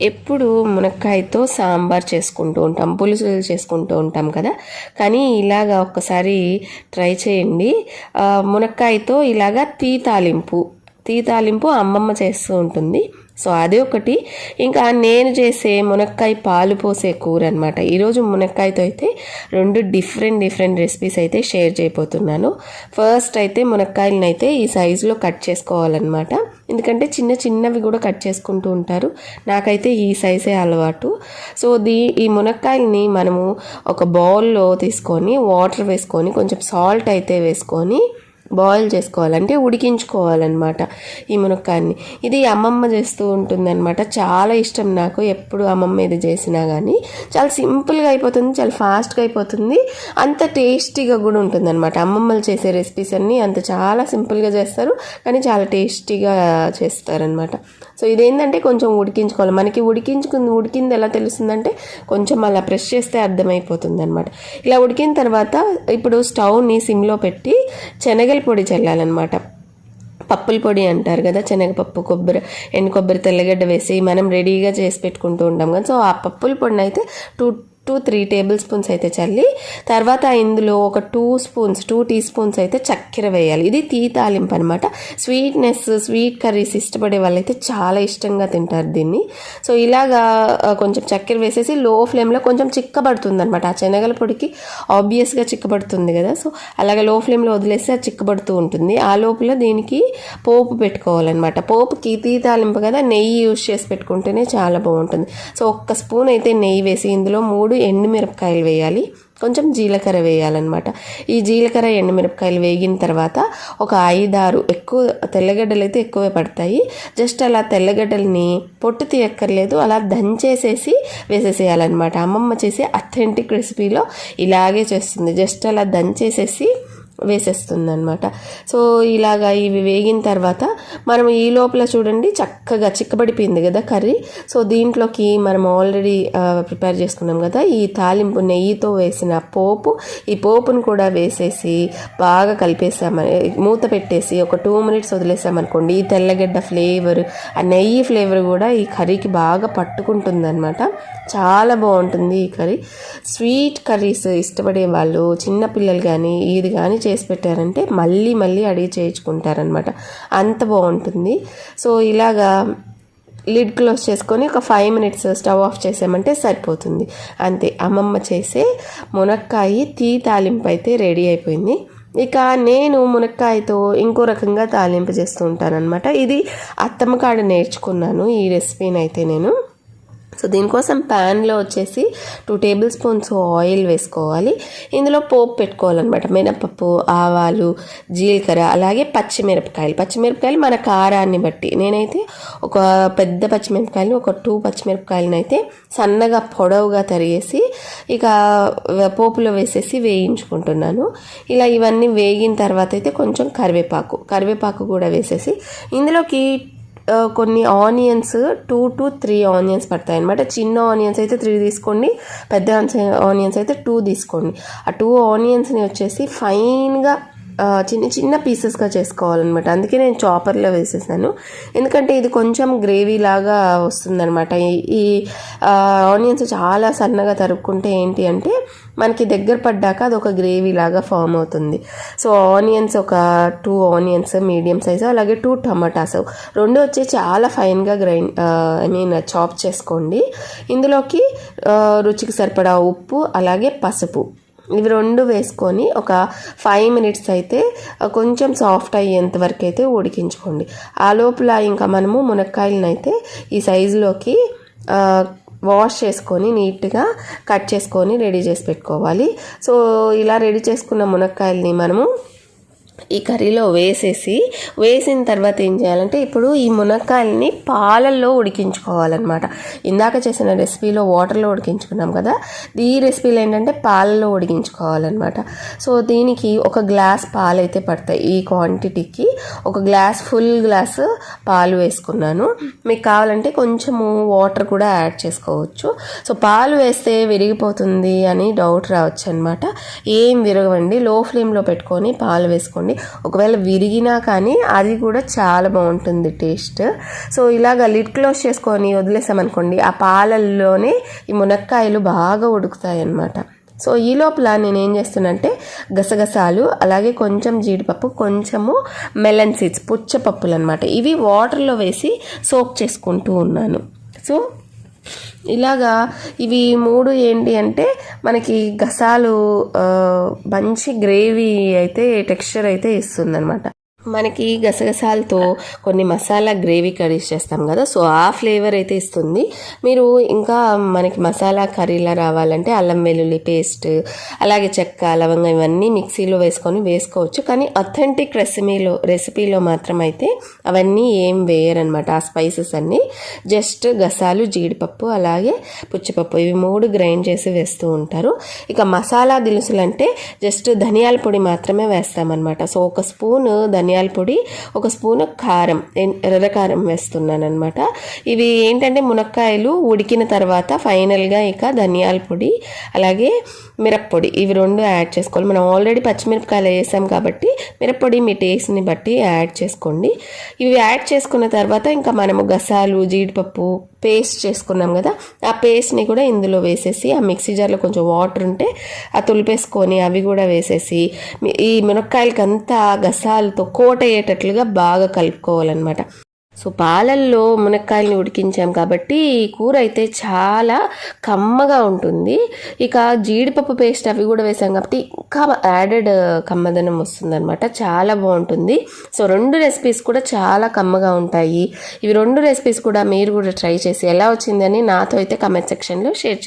ఎప్పుడు మునక్కాయతో సాంబార్ చేసుకుంటూ ఉంటాం పులుసు చేసుకుంటూ ఉంటాం కదా. కానీ ఇలాగా ఒక్కసారి ట్రై చేయండి. మునక్కాయతో ఇలాగా తీ తాలింపు తీ తాలింపు అమ్మమ్మ చేస్తూ ఉంటుంది. సో అది ఒకటి. ఇంకా నేను చేసే మునక్కాయ పాలు పోసే కూర అనమాట ఈరోజు మునక్కాయతో అయితే రెండు డిఫరెంట్ డిఫరెంట్ రెసిపీస్ అయితే షేర్ చేయబోతున్నాను. ఫస్ట్ అయితే మునక్కాయలను అయితే ఈ సైజులో కట్ చేసుకోవాలన్నమాట. ఎందుకంటే చిన్న చిన్నవి కూడా కట్ చేసుకుంటూ ఉంటారు. నాకైతే ఈ సైజే అలవాటు. సో దీ ఈ మునక్కాయల్ని మనము ఒక బౌల్లో తీసుకొని వాటర్ వేసుకొని కొంచెం సాల్ట్ అయితే వేసుకొని బాయిల్ చేసుకోవాలంటే ఉడికించుకోవాలన్నమాట ఈ మునక్కాయని ఇది అమ్మమ్మ చేస్తూ ఉంటుందన్నమాట. చాలా ఇష్టం నాకు. ఎప్పుడు అమ్మమ్మ ఇది చేసినా కానీ చాలా సింపుల్గా అయిపోతుంది. చాలా ఫాస్ట్గా అయిపోతుంది. అంత టేస్టీగా కూడా ఉంటుందన్నమాట. అమ్మమ్మలు చేసే రెసిపీస్ అన్నీ అంత చాలా సింపుల్గా చేస్తారు. కానీ చాలా టేస్టీగా చేస్తారనమాట సో ఇదేంటంటే కొంచెం ఉడికించుకోవాలి. మనకి ఉడికించుకుంది ఉడికింది ఎలా తెలుస్తుందంటే కొంచెం అలా ప్రెస్ చేస్తే అర్థమైపోతుంది అనమాట ఇలా ఉడికిన తర్వాత ఇప్పుడు స్టవ్ని సిమ్లో పెట్టి శనగల పొడి చల్లాలన్నమాట. పప్పుల పొడి అంటారు కదా శనగపప్పు కొబ్బరి ఎండు కొబ్బరి తెల్లగడ్డ వేసి మనం రెడీగా చేసి పెట్టుకుంటూ ఉంటాం కదా. సో ఆ పప్పుల పొడిని అయితే two two three table spoons అయితే చల్లి తర్వాత ఇందులో ఒక two spoons two tea spoons అయితే చక్కెర వేయాలి. ఇది తీ తాలింపు అనమాట స్వీట్నెస్ స్వీట్ కర్రీస్ ఇష్టపడే వాళ్ళైతే చాలా ఇష్టంగా తింటారు దీన్ని. సో ఇలాగా కొంచెం చక్కెర వేసేసి లో ఫ్లేమ్లో కొంచెం చిక్కబడుతుంది అనమాట ఆ శనగల పొడికి ఆబ్వియస్గా చిక్కబడుతుంది కదా. సో అలాగే లో ఫ్లేమ్లో వదిలేస్తే అది చిక్కబడుతూ ఉంటుంది. ఆ లోపల దీనికి పోపు పెట్టుకోవాలన్నమాట. పోపుకి తీ తాలింపు కదా నెయ్యి యూస్ చేసి పెట్టుకుంటేనే చాలా బాగుంటుంది. సో ఒక్క స్పూన్ అయితే నెయ్యి వేసి ఇందులో మూడు ఎండుమిరపకాయలు వేయాలి. కొంచెం జీలకర్ర వేయాలన్నమాట. ఈ జీలకర్ర ఎండుమిరపకాయలు వేగిన తర్వాత ఒక ఐదారు ఎక్కువ తెల్లగడ్డలు అయితే ఎక్కువే పడతాయి. జస్ట్ అలా తెల్లగడ్డల్ని పొట్టు తీయక్కర్లేదు. అలా దంచేసేసి వేసేసేయాలన్నమాట. అమ్మమ్మ చేసే అథెంటిక్ రెసిపీలో ఇలాగే చేస్తుంది. జస్ట్ అలా దంచేసేసి వేసేస్తుంది అనమాట సో ఇలాగా ఇవి వేగిన తర్వాత మనం ఈ లోపల చూడండి చక్కగా చిక్కబడిపోయింది కదా కర్రీ. సో దీంట్లోకి మనం ఆల్రెడీ ప్రిపేర్ చేసుకున్నాం కదా ఈ తాలింపు నెయ్యితో వేసిన పోపు. ఈ పోపును కూడా వేసేసి బాగా కలిపేసామని మూత పెట్టేసి ఒక టూ మినిట్స్ వదిలేసామనుకోండి ఈ తెల్లగడ్డ ఫ్లేవర్ ఆ నెయ్యి ఫ్లేవర్ కూడా ఈ కర్రీకి బాగా పట్టుకుంటుందన్నమాట. చాలా బాగుంటుంది ఈ కర్రీ. స్వీట్ కర్రీస్ ఇష్టపడే వాళ్ళు చిన్నపిల్లలు కానీ ఇది కానీ చేసి పెట్టారంటే మళ్ళీ మళ్ళీ అడిగి చేయించుకుంటారనమాట అంత బాగుంటుంది. సో ఇలాగా లిడ్ క్లోజ్ చేసుకొని ఒక ఫైవ్ మినిట్స్ స్టవ్ ఆఫ్ చేసామంటే సరిపోతుంది. అంతే అమ్మమ్మ చేసే మునక్కాయ తీ తాలింపు అయితే రెడీ అయిపోయింది. ఇక నేను మునక్కాయతో ఇంకో రకంగా తాలింపు చేస్తూ ఉంటానన్నమాట. ఇది అత్తమ్మ కాడ నేర్చుకున్నాను ఈ రెసిపీని అయితే నేను. సో దీనికోసం ప్యాన్లో వచ్చేసి టూ టేబుల్ స్పూన్స్ ఆయిల్ వేసుకోవాలి. ఇందులో పోపు పెట్టుకోవాలన్నమాట. మినపప్పు ఆవాలు జీలకర్ర అలాగే పచ్చిమిరపకాయలు. పచ్చిమిరపకాయలు మన కారాన్ని బట్టి. నేనైతే ఒక పెద్ద పచ్చిమిరపకాయలు ఒక టూ పచ్చిమిరపకాయలను అయితే సన్నగా పొడవుగా తరిగేసి ఇక పోపులో వేసేసి వేయించుకుంటున్నాను. ఇలా ఇవన్నీ వేగిన తర్వాత అయితే కొంచెం కరివేపాకు. కరివేపాకు కూడా వేసేసి ఇందులోకి కొన్ని onions two to three onions పడతాయి అనమాట చిన్న ఆనియన్స్ అయితే త్రీ తీసుకోండి పెద్ద ఆనియన్స్ అయితే టూ తీసుకోండి. ఆ టూ ఆనియన్స్ని వచ్చేసి ఫైన్గా చిన్న చిన్న పీసెస్గా చేసుకోవాలన్నమాట. అందుకే నేను చాపర్లో వేసేసాను. ఎందుకంటే ఇది కొంచెం గ్రేవీ లాగా వస్తుందన్నమాట. ఈ- ఈ ఆనియన్స్ చాలా సన్నగా తరుక్కుంటే ఏంటి అంటే మనకి దగ్గర పడ్డాక అది ఒక గ్రేవీ లాగా ఫామ్ అవుతుంది. సో ఆనియన్స్ ఒక టూ ఆనియన్స్ మీడియం సైజు అలాగే టూ టమాటాస్. రెండు వచ్చి చాలా ఫైన్గా గ్రైండ్ ఐ మీన్ చాప్ చేసుకోండి. ఇందులోకి రుచికి సరిపడా ఉప్పు అలాగే పసుపు. ఇవి రెండు వేసుకొని ఒక ఫైవ్ మినిట్స్ అయితే కొంచెం సాఫ్ట్ అయ్యేంత వరకు అయితే ఉడికించుకోండి. ఆ లోపల ఇంకా మనము మునక్కాయలను అయితే ఈ సైజులోకి వాష్ చేసుకొని నీట్గా కట్ చేసుకొని రెడీ చేసి పెట్టుకోవాలి. సో ఇలా రెడీ చేసుకున్న మునక్కాయల్ని మనము ఈ కర్రీలో వేసేసి వేసిన తర్వాత ఏం చేయాలంటే ఇప్పుడు ఈ మునక్కాయల్ని పాలల్లో ఉడికించుకోవాలన్నమాట. ఇందాక చేసిన రెసిపీలో వాటర్లో ఉడికించుకున్నాం కదా ఈ రెసిపీలో ఏంటంటే పాలల్లో ఉడికించుకోవాలన్నమాట. సో దీనికి ఒక గ్లాస్ పాలు అయితే పడతాయి ఈ క్వాంటిటీకి. ఒక గ్లాస్ ఫుల్ గ్లాస్ పాలు వేసుకున్నాను. మీకు కావాలంటే కొంచెము వాటర్ కూడా యాడ్ చేసుకోవచ్చు. సో పాలు వేస్తే విరిగిపోతుంది అని డౌట్ రావచ్చు అనమాట ఏం విరగవండి లో ఫ్లేమ్లో పెట్టుకొని పాలు వేసుకోండి చేసుకోండి ఒకవేళ విరిగినా కానీ అది కూడా చాలా బాగుంటుంది టేస్ట్. సో ఇలాగ లిడ్ క్లోజ్ చేసుకొని వదిలేసామనుకోండి ఆ పాలల్లోనే ఈ మునక్కాయలు బాగా ఉడుకుతాయి అన్నమాట సో ఈ లోపల నేను ఏం చేస్తున్నానంటే గసగసాలు అలాగే కొంచెం జీడిపప్పు కొంచెము మెలన్ సీడ్స్ పుచ్చపప్పులు అనమాట ఇవి వాటర్లో వేసి సోక్ చేసుకుంటూ ఉన్నాను. సో ఇలాగా ఇవి మూడు ఏంటి అంటే మనకి గసాలు మంచి గ్రేవీ అయితే టెక్స్చర్ అయితే ఇస్తుందన్నమాట. మనకి గసగసాలతో కొన్ని మసాలా గ్రేవీ కర్రీస్ చేస్తాం కదా సో ఆ ఫ్లేవర్ అయితే ఇస్తుంది. మీరు ఇంకా మనకి మసాలా కర్రీలా రావాలంటే అల్లం వెల్లుల్లి పేస్ట్ అలాగే చెక్క లవంగం ఇవన్నీ మిక్సీలో వేసుకొని వేసుకోవచ్చు. కానీ అథెంటిక్ రెసిపీలో రెసిపీలో మాత్రం అయితే అవన్నీ ఏం వేయరనమాట ఆ స్పైసెస్ అన్నీ. జస్ట్ గసాలు జీడిపప్పు అలాగే పుచ్చిపప్పు ఇవి మూడు గ్రైండ్ చేసి వేస్తూ ఉంటారు. ఇక మసాలా దినుసులు అంటే జస్ట్ ధనియాల పొడి మాత్రమే వేస్తామన్నమాట. సో ఒక స్పూన్ ధనియాల పొడి ఒక స్పూన్ కారం. ఎర్రకారం కారం వేస్తున్నాను అనమాట ఇవి ఏంటంటే మునక్కాయలు ఉడికిన తర్వాత ఫైనల్గా ఇక ధనియాల పొడి అలాగే మిరప్పొడి. ఇవి రెండు యాడ్ చేసుకోవాలి. మనం ఆల్రెడీ పచ్చిమిరపకాయలు వేసాం కాబట్టి మిరప్పొడి మీ టేస్ట్ని బట్టి యాడ్ చేసుకోండి. ఇవి యాడ్ చేసుకున్న తర్వాత ఇంకా మనము గసాలు జీడిపప్పు పేస్ట్ చేసుకున్నాం కదా ఆ పేస్ట్ని కూడా ఇందులో వేసేసి ఆ మిక్సీ జార్లో కొంచెం వాటర్ ఉంటే ఆ తులిపేసుకొని అవి కూడా వేసేసి ఈ మినక్కాయలకి అంతా గసాలతో కోట అయ్యేటట్లుగా బాగా కలుపుకోవాలన్నమాట. సో పాలల్లో మునక్కాయలని ఉడికించాం కాబట్టి ఈ కూర అయితే చాలా కమ్మగా ఉంటుంది. ఇక జీడిపప్పు పేస్ట్ అవి కూడా వేసాం కాబట్టి ఇంకా యాడెడ్ కమ్మదనం వస్తుందన్నమాట. చాలా బాగుంటుంది. సో రెండు రెసిపీస్ కూడా చాలా కమ్మగా ఉంటాయి. ఇవి రెండు రెసిపీస్ కూడా మీరు కూడా ట్రై చేసి ఎలా వచ్చిందని నాతో అయితే కమెంట్ సెక్షన్లో షేర్ చేయండి.